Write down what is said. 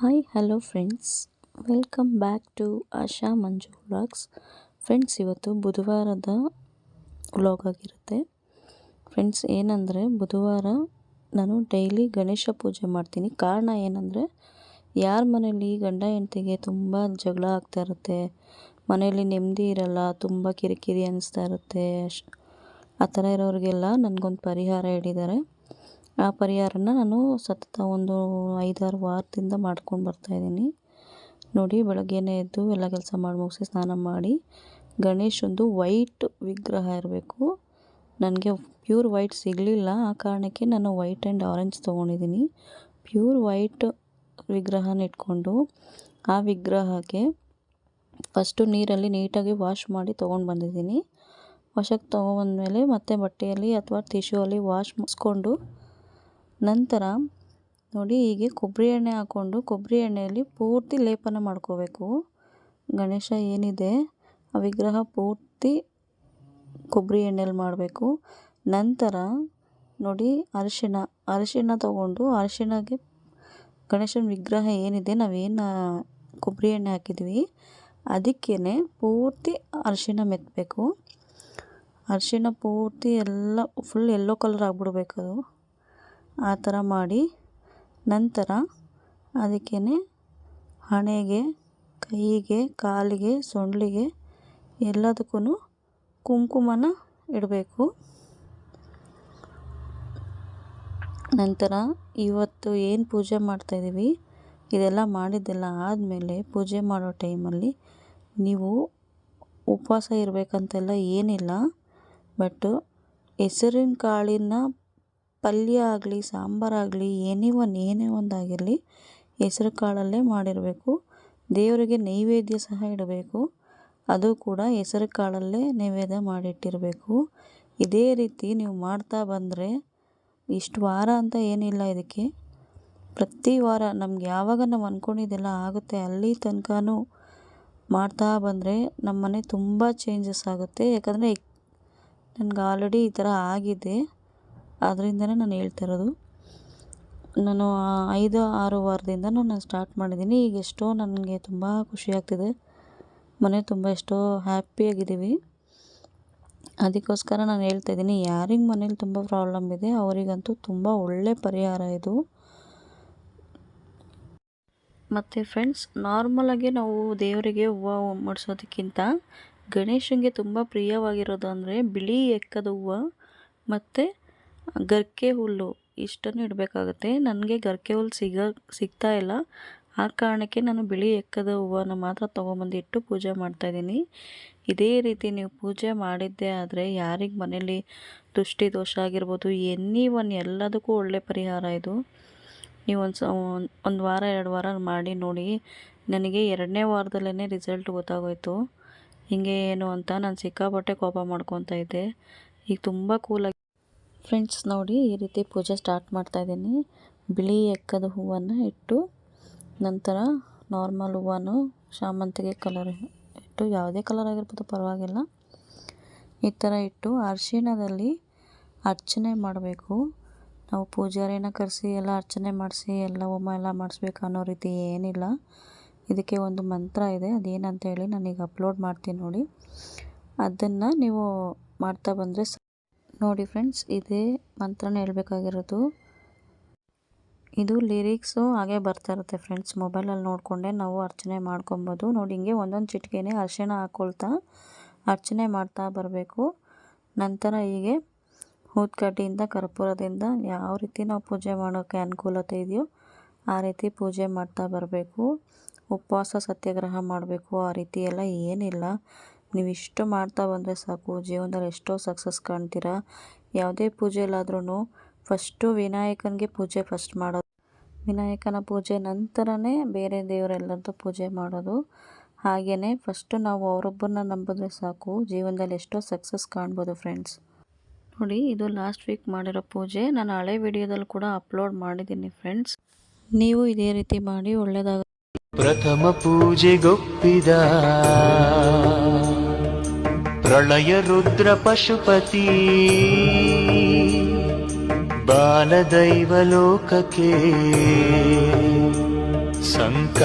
Hi hello friends welcome back to Asha Manju vlogs friends ಇವತ್ತು ಬುಧವಾರದ vlog ಆಗಿರುತ್ತೆ. Friends ಏನಂದರೆ ಬುಧವಾರ ನಾನು ಡೈಲಿ ಗಣೇಶ ಪೂಜೆ ಮಾಡ್ತೀನಿ. ಕಾರಣ ಏನಂದರೆ ಯಾರ ಮನೇಲಿ ಗಂಡ ಹೆಂಡತಿಗೆ ತುಂಬ ಜಗಳ ಆಗ್ತಾ ಇರುತ್ತೆ, ಮನೆಯಲ್ಲಿ ನೆಮ್ಮದಿ ಇರಲ್ಲ, ತುಂಬ ಕಿರಿಕಿರಿ ಅನ್ನಿಸ್ತಾ ಇರುತ್ತೆ ಆ ಥರ ಇರೋರಿಗೆಲ್ಲ ನನಗೊಂದು ಪರಿಹಾರ ಹೇಳಿದ್ದಾರೆ. ಆ ಪರಿಹಾರನ ನಾನು ಸತತ ಒಂದು ಐದಾರು ವಾರದಿಂದ ಮಾಡ್ಕೊಂಡು ಬರ್ತಾಯಿದ್ದೀನಿ ನೋಡಿ, ಬೆಳಗ್ಗೆನೇ ಎದ್ದು ಎಲ್ಲ ಕೆಲಸ ಮಾಡಿ ಮುಗಿಸಿ ಸ್ನಾನ ಮಾಡಿ. ಗಣೇಶಂದು ವೈಟ್ ವಿಗ್ರಹ ಇರಬೇಕು. ನನಗೆ ಪ್ಯೂರ್ ವೈಟ್ ಸಿಗಲಿಲ್ಲ, ಆ ಕಾರಣಕ್ಕೆ ನಾನು ವೈಟ್ ಆ್ಯಂಡ್ ಆರೆಂಜ್ ತೊಗೊಂಡಿದ್ದೀನಿ. ಪ್ಯೂರ್ ವೈಟ್ ವಿಗ್ರಹನ ಇಟ್ಕೊಂಡು ಆ ವಿಗ್ರಹಕ್ಕೆ ಫಸ್ಟು ನೀರಲ್ಲಿ ನೀಟಾಗಿ ವಾಶ್ ಮಾಡಿ ತೊಗೊಂಡು ಬಂದಿದ್ದೀನಿ. ವಾಶಕ್ಕೆ ತೊಗೊಂಬಂದಮೇಲೆ ಮತ್ತೆ ಬಟ್ಟೆಯಲ್ಲಿ ಅಥವಾ ಟಿಶ್ಯೂ ಅಲ್ಲಿ ವಾಶ್ ಮುಗಿಸ್ಕೊಂಡು ನಂತರ ನೋಡಿ ಹೀಗೆ ಕೊಬ್ಬರಿ ಎಣ್ಣೆ ಹಾಕ್ಕೊಂಡು ಕೊಬ್ಬರಿ ಎಣ್ಣೆಯಲ್ಲಿ ಪೂರ್ತಿ ಲೇಪನ ಮಾಡ್ಕೋಬೇಕು. ಗಣೇಶ ಏನಿದೆ? ಆ ವಿಗ್ರಹ ಪೂರ್ತಿ ಕೊಬ್ಬರಿ ಎಣ್ಣೆಲಿ ಮಾಡಬೇಕು. ನಂತರ ನೋಡಿ ಅರಿಶಿಣ ಅರಿಶಿಣ ತಗೊಂಡು ಅರಿಶಿಣಗೆ ಗಣೇಶನ ವಿಗ್ರಹ ಏನಿದೆ? ನಾವೇನು ಕೊಬ್ಬರಿ ಎಣ್ಣೆ ಹಾಕಿದ್ವಿ. ಅದಕ್ಕೇ ಪೂರ್ತಿ ಅರಿಶಿಣ ಮೆತ್ತಬೇಕು. ಅರಿಶಿಣ ಪೂರ್ತಿ ಎಲ್ಲ ಫುಲ್ ಎಲ್ಲೋ ಕಲರ್ ಆಗಿಬಿಡ್ಬೇಕು ಅದು. ಆ ಥರ ಮಾಡಿ ನಂತರ ಅದಕ್ಕೇ ಹಣೆಗೆ, ಕೈಗೆ, ಕಾಲಿಗೆ, ಸೊಂಡಿಲಿಗೆ ಎಲ್ಲದಕ್ಕೂ ಕುಂಕುಮನ ಇಡಬೇಕು. ನಂತರ ಇವತ್ತು ಏನು ಪೂಜೆ ಮಾಡ್ತಾಯಿದ್ದೀವಿ ಇದೆಲ್ಲ ಮಾಡಿದ್ದೆಲ್ಲ ಆದಮೇಲೆ ಪೂಜೆ ಮಾಡೋ ಟೈಮಲ್ಲಿ ನೀವು ಉಪವಾಸ ಇರಬೇಕಂತೆಲ್ಲ ಏನಿಲ್ಲ, ಬಟ್ಟು ಹೆಸರಿನ ಕಾಳಿನ ಪಲ್ಯ ಆಗಲಿ ಸಾಂಬಾರಾಗಲಿ ಏನೇ ಒಂದು, ಏನೇ ಒಂದಾಗಿರಲಿ ಹೆಸ್ರು ಕಾಳಲ್ಲೇ ಮಾಡಿರಬೇಕು. ದೇವರಿಗೆ ನೈವೇದ್ಯ ಸಹ ಇಡಬೇಕು. ಅದು ಕೂಡ ಹೆಸರು ಕಾಳಲ್ಲೇ ನೈವೇದ್ಯ ಮಾಡಿಟ್ಟಿರಬೇಕು. ಇದೇ ರೀತಿ ನೀವು ಮಾಡ್ತಾ ಬಂದರೆ ಇಷ್ಟು ವಾರ ಅಂತ ಏನಿಲ್ಲ ಇದಕ್ಕೆ. ಪ್ರತಿ ವಾರ ನಮ್ಗೆ ಯಾವಾಗ ನಾವು ಅಂದ್ಕೊಂಡಿದ್ದೆಲ್ಲ ಆಗುತ್ತೆ, ಅಲ್ಲಿ ತನಕನೂ ಮಾಡ್ತಾ ಬಂದರೆ ನಮ್ಮನೆ ತುಂಬ ಚೇಂಜಸ್ ಆಗುತ್ತೆ. ಯಾಕಂದರೆ ನನಗೆ ಆಲ್ರೆಡಿ ಈ ಥರ ಆಗಿದೆ. ಅದರಿಂದನೇ ನಾನು ಹೇಳ್ತಾ ಇರೋದು. ನಾನು ಐದು, ಆರು ವಾರದಿಂದ ನಾನು ಸ್ಟಾರ್ಟ್ ಮಾಡಿದ್ದೀನಿ. ಈಗ ಎಷ್ಟೋ ನನಗೆ ತುಂಬ ಖುಷಿ ಆಗ್ತಿದೆ. ಮನೆ ತುಂಬ ಎಷ್ಟೋ ಹ್ಯಾಪಿಯಾಗಿದ್ದೀವಿ ಅದಕ್ಕೋಸ್ಕರ ನಾನು ಹೇಳ್ತಾ ಇದ್ದೀನಿ, ಯಾರಿಗೆ ಮನೇಲಿ ತುಂಬ ಪ್ರಾಬ್ಲಮ್ ಇದೆ, ಅವರಿಗಂತೂ ತುಂಬ ಒಳ್ಳೆ ಪರಿಹಾರ ಇದು. ಮತ್ತು ಫ್ರೆಂಡ್ಸ್ ನಾರ್ಮಲಾಗಿ ನಾವು ದೇವರಿಗೆ ಹೂವು ಮಾಡಿಸೋದಕ್ಕಿಂತ ಗಣೇಶನಿಗೆ ತುಂಬ ಪ್ರಿಯವಾಗಿರೋದು ಅಂದರೆ ಬಿಳಿ ಎಕ್ಕದ ಹೂವು, ಮತ್ತು ಗರಿಕೆ ಹುಲ್ಲು ಇಷ್ಟನ್ನು ಇಡಬೇಕಾಗುತ್ತೆ. ನನಗೆ ಗರ್ಕೆ ಹುಲ್ಲು ಸಿಗ, ಸಿಗ್ತಾ ಇಲ್ಲ. ಆ ಕಾರಣಕ್ಕೆ ನಾನು ಬಿಳಿ ಎಕ್ಕದ ಹೂವನ್ನು ಮಾತ್ರ ತೊಗೊಂಬಂದು ಇಟ್ಟು ಪೂಜೆ ಮಾಡ್ತಾಯಿದ್ದೀನಿ ಇದೇ ರೀತಿ ನೀವು ಪೂಜೆ ಮಾಡಿದ್ದೇ ಆದರೆ ಯಾರಿಗೆ ಮನೇಲಿ ದುಷ್ಟಿ ದೋಷ ಆಗಿರ್ಬೋದು ಎನಿ ಒನ್ ಎಲ್ಲದಕ್ಕೂ ಒಳ್ಳೆ ಪರಿಹಾರ ಇದು. ನೀವು ಒಂದು ಸ ಒಂದು ವಾರ, ಎರಡು ವಾರ ಮಾಡಿ ನೋಡಿ. ನನಗೆ ಎರಡನೇ ವಾರದಲ್ಲೇ ರಿಸಲ್ಟ್ ಗೊತ್ತಾಗೋಯಿತು. ಹಿಂಗೆ ಏನು ಅಂತ ನಾನು ಸಿಕ್ಕಾಪಟ್ಟೆ ಕೋಪ ಮಾಡ್ಕೊತಾ ಇದ್ದೆ. ಈಗ ತುಂಬ ಕೂಲಾಗಿ ಫ್ರೆಂಡ್ಸ್ ನೋಡಿ ಈ ರೀತಿ ಪೂಜೆ ಸ್ಟಾರ್ಟ್ ಮಾಡ್ತಾ ಇದ್ದೀನಿ. ಬಿಳಿ ಎಕ್ಕದ ಹೂವನ್ನು ಇಟ್ಟು ನಂತರ ನಾರ್ಮಲ್ ಹೂವನ್ನು ಶಾಮಂತಿಗೆ ಕಲರ್ ಇಟ್ಟು ಯಾವುದೇ ಕಲರ್ ಆಗಿರ್ಬೋದು ಪರವಾಗಿಲ್ಲ. ಈ ಥರ ಇಟ್ಟು ಅರಿಶಿಣದಲ್ಲಿ ಅರ್ಚನೆ ಮಾಡಬೇಕು. ನಾವು ಪೂಜಾರಿನ ಕರೆಸಿ ಎಲ್ಲ ಅರ್ಚನೆ ಮಾಡಿಸಿ ಎಲ್ಲ ಹೋಮ ಎಲ್ಲ ಮಾಡಿಸ್ಬೇಕು ಅನ್ನೋ ರೀತಿ ಏನಿಲ್ಲ. ಇದಕ್ಕೆ ಒಂದು ಮಂತ್ರ ಇದೆ. ಅದೇನಂತ ಹೇಳಿ ನಾನೀಗ ಅಪ್ಲೋಡ್ ಮಾಡ್ತೀನಿ ನೋಡಿ. ಅದನ್ನು ನೀವು ಮಾಡ್ತಾ ಬಂದರೆ ನೋಡಿ ಫ್ರೆಂಡ್ಸ್, ಇದೇ ಮಂತ್ರನ ಹೇಳಬೇಕಾಗಿರೋದು. ಇದು ಲಿರಿಕ್ಸು ಹಾಗೆ ಬರ್ತಾ ಇರುತ್ತೆ ಫ್ರೆಂಡ್ಸ್, ಮೊಬೈಲಲ್ಲಿ ನೋಡಿಕೊಂಡೆ ನಾವು ಅರ್ಚನೆ ಮಾಡ್ಕೊಬೋದು. ನೋಡಿ, ಹಿಂಗೆ ಒಂದೊಂದು ಚಿಟಿಕೆನೇ ಅರಿಶಿಣ ಹಾಕ್ಕೊಳ್ತಾ ಅರ್ಚನೆ ಮಾಡ್ತಾ ಬರಬೇಕು. ನಂತರ ಹೀಗೆ ಊದ್ಕಡ್ಡಿಯಿಂದ ಕರ್ಪೂರದಿಂದ ಯಾವ ರೀತಿ ನಾವು ಪೂಜೆ ಮಾಡೋಕ್ಕೆ ಅನುಕೂಲತೆ ಇದೆಯೋ ಆ ರೀತಿ ಪೂಜೆ ಮಾಡ್ತಾ ಬರಬೇಕು. ಉಪವಾಸ ಸತ್ಯಾಗ್ರಹ ಮಾಡಬೇಕು. ಆ ರೀತಿ ಎಲ್ಲ ಏನಿಲ್ಲ. ನೀವು ಇಷ್ಟು ಮಾಡ್ತಾ ಬಂದರೆ ಸಾಕು. ಜೀವನದಲ್ಲಿ ಎಷ್ಟೋ ಸಕ್ಸಸ್ ಕಾಣ್ತೀರಾ? ಯಾವುದೇ ಪೂಜೆಯಲ್ಲಾದ್ರೂ ಫಸ್ಟು ವಿನಾಯಕನಿಗೆ ಪೂಜೆ ಫಸ್ಟ್ ಮಾಡೋದು. ವಿನಾಯಕನ ಪೂಜೆ ನಂತರನೇ ಬೇರೆ ದೇವರೆಲ್ಲರದ್ದು ಪೂಜೆ ಮಾಡೋದು. ಹಾಗೆಯೇ ಫಸ್ಟು ನಾವು ಅವರೊಬ್ಬರನ್ನ ನಂಬಿದ್ರೆ ಸಾಕು. ಜೀವನದಲ್ಲಿ ಎಷ್ಟೋ ಸಕ್ಸಸ್ ಕಾಣ್ಬೋದು ಫ್ರೆಂಡ್ಸ್ ನೋಡಿ, ಇದು ಲಾಸ್ಟ್ ವೀಕ್ ಮಾಡಿರೋ ಪೂಜೆ. ನಾನು ಹಳೆ ವಿಡಿಯೋದಲ್ಲಿ ಕೂಡ ಅಪ್ಲೋಡ್ ಮಾಡಿದ್ದೀನಿ ಫ್ರೆಂಡ್ಸ್ ನೀವು ಇದೇ ರೀತಿ ಮಾಡಿ ಒಳ್ಳೆಯದಾಗ ಪ್ರಥಮ ಪೂಜೆಗೊಪ್ಪಿದ ಪ್ರಳಯ ರುದ್ರ ಪಶುಪತಿ. ಬಾಲದೈವಲೋಕಕ್ಕೆ ಸಂಕಷ್ಟ